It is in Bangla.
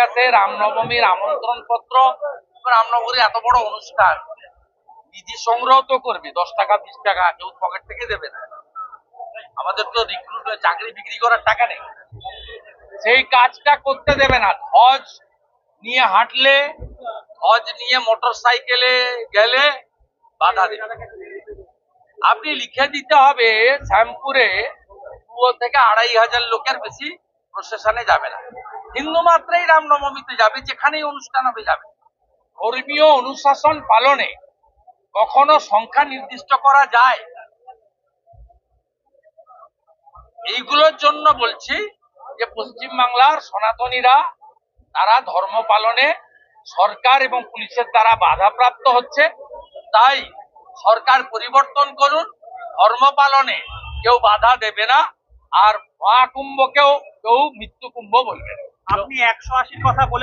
কাছে রামনবমীর আমন্ত্রণ পত্র রামনবমীর এত বড় অনুষ্ঠান, নিধি সংগ্রহ তো করবে, দশ টাকা, বিশ টাকা, কেউ পকেট থেকে দেবে না। আমাদের তো রিক্রুট চাকরি বিক্রি করার টাকা নেই। সেই কাজটা করতে দেবে না। ধ্বজ নিয়ে হাঁটলে ধ্বজ নিয়ে মোটর সাইকেলে গেলে বাধা দেবে। আপনি লিখে দিতে হবে শ্যামপুরে দু থেকে আড়াই হাজার লোকের বেশি প্রশাসনে যাবে না। হিন্দু মাত্রেই রামনবমীতে যাবে, যেখানেই অনুষ্ঠান হবে যাবে। ধর্মীয় অনুশাসন পালনে কখনো সংখ্যা নির্দিষ্ট করা যায়। এইগুলোর জন্য বলছি যে পশ্চিম বাংলার সনাতনীরা, তারা ধর্ম পালনে সরকার এবং পুলিশের দ্বারা বাধাপ্রাপ্ত হচ্ছে। তাই সরকার পরিবর্তন করুন, ধর্ম পালনে কেউ বাধা দেবে না। আর মহাকুম্ভকেও কেউ মৃত্যু কুম্ভ বলবে আপনি একশো আশির কথা বলে